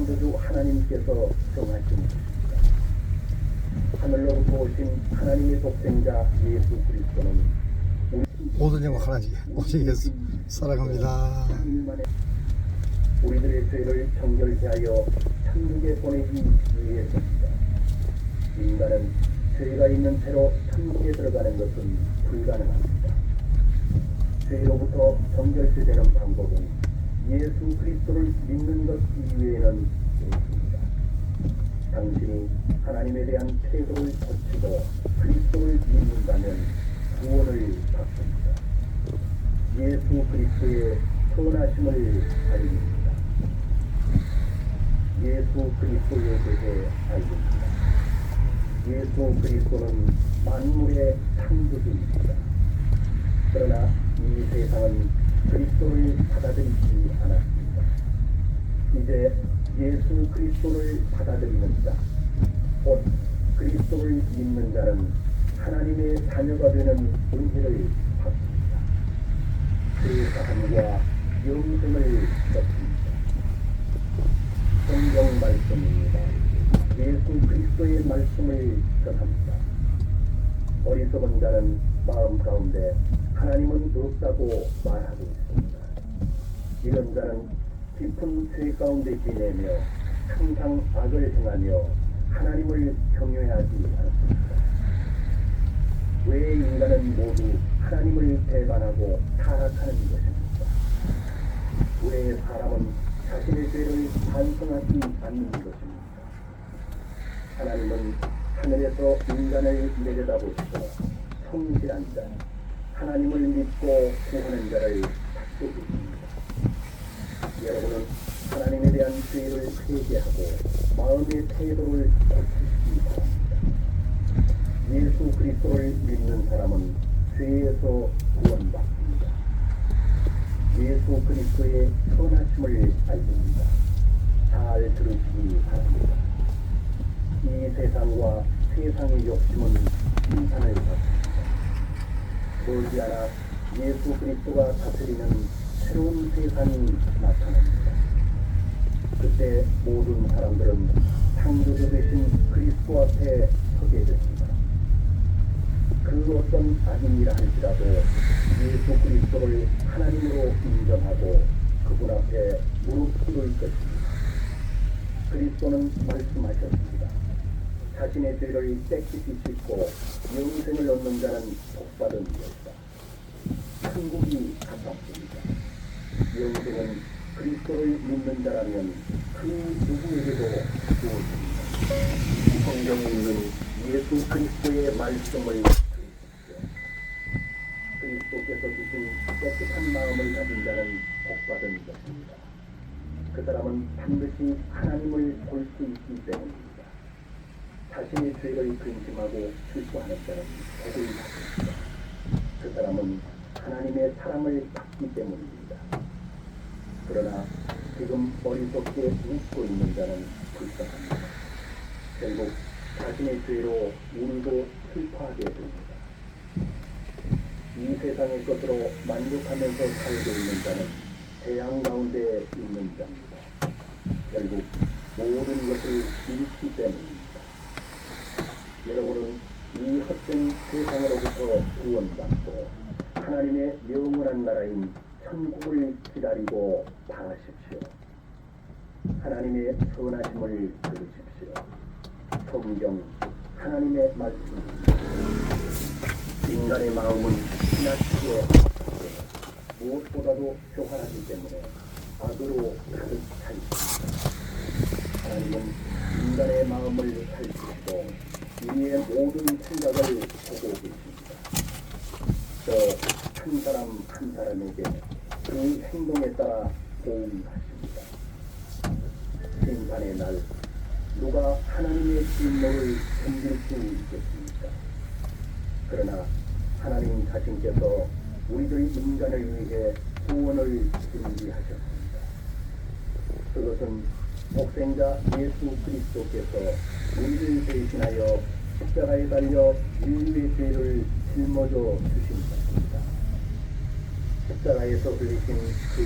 창조주 하나님께서 정하신. 하늘로부터 오신 하나님의 독생자 예수 그리스도는 모든 영광 하나님 오시겠어 사랑합니다 일만에 우리들의 죄를 정결케 하여 천국에 보내기 위해서입니다. 인간은 죄가 있는 채로 천국에 들어가는 것은 불가능합니다. 죄로부터 정결케 되는 방법은 예수 그리스도를 믿는 것 이외에는 없습니다. 당신이 하나님에 대한 태도를 고치고 그리스도를 믿는다면 구원을 받습니다. 예수 그리스도의 선하심을 알립니다. 예수 그리스도에 대해 알립니다. 예수 그리스도는 만물의 창조주입니다. 그러나 이 세상은 그리스도를 받아들이지 않았습니다. 이제 예수 그리스도를 받아들이는 자, 곧 그리스도를 믿는 자는 하나님의 자녀가 되는 은혜를 받습니다. 그 사함과 영생을 얻습니다. 성경 말씀입니다. 예수 그리스도의 말씀을 전합니다. 어리석은 자는 마음 가운데 하나님은 없다고 말하고 있습니다. 이런 자는 깊은 죄 가운데 지내며 항상 악을 행하며 하나님을 경외하지 않습니다. 왜 인간은 모두 하나님을 배반하고 타락하는 것입니까? 왜 사람은 자신의 죄를 반성하지 않는 것입니까? 하나님은 하늘에서 인간을 내려다보시고 성실한 자, 하나님을 믿고 구하는 자를 찾고 계십니다. 여러분은 하나님에 대한 죄를 회개하고 마음의 태도를 고치시기 바랍니다. 예수 그리스도를 믿는 사람은 죄에서 구원받습니다. 예수 그리스도의 선하심을 알립니다. 잘 들으시기 바랍니다. 이 세상과 세상의 욕심은 심판을 받습니다. 머지않아 예수 그리스도가 다스리는 새로운 세상이 나타납니다. 그때 모든 사람들은 창조주 되신 그리스도 앞에 서게 됩니다. 그 어떤 악인이라 할지라도 예수 그리스도를 하나님으로 인정하고 그분 앞에 무릎 꿇을 것입니다. 그리스도는 말씀하셨습니다. 자신의 죄를 깨끗이 씻고 영생을 얻는 자는 복받은 것이다. 천국이 가깝습니다. 영생은 그리스도를 믿는 자라면 그 누구에게도 주어집니다. 성경에 있는 예수 그리스도의 말씀을. 그리스도께서 주신 깨끗한 마음을 가진 자는 복받은 것입니다. 그 사람은 반드시 하나님을 볼 수 있기 때문입니다. 자신의 죄를 근심하고 실수하는 자는 복을 받습니다. 그 사람은 하나님의 사랑을 받기 때문입니다. 그러나 지금 어리석게 웃고 있는 자는 불쌍합니다. 결국 자신의 죄로 울고 슬퍼하게 됩니다. 이 세상의 것으로 만족하면서 살고 있는 자는 재앙 가운데 있는 자입니다. 결국 모든 것을 잃기 때문입니다. 여러분은 이 헛된 세상으로부터 구원받고 하나님의 영원한 나라인 천국을 기다리고 바라십시오. 하나님의 선하심을 들으십시오. 성경 하나님의 말씀입니다. 인간의 마음은 지나치게 무엇보다도 교활하기 때문에 악으로 가득 차 있습니다. 하나님은 인간의 마음을 살피시고 이의 모든 생각을 보고 계십니다. 저 한 사람 한 사람에게 그 행동에 따라 보응하십니다. 심판의 날 누가 하나님의 진노를 견딜 수 있겠습니까? 그러나 하나님 자신께서 우리들 인간을 위해 구원을 준비하셨습니다. 그것은 복생자 예수 그리스도께서 우리를 대신하여 십자가에 달려 인류의 죄를 짊어져 주신 것입니다. 십자가에서 흘리신 그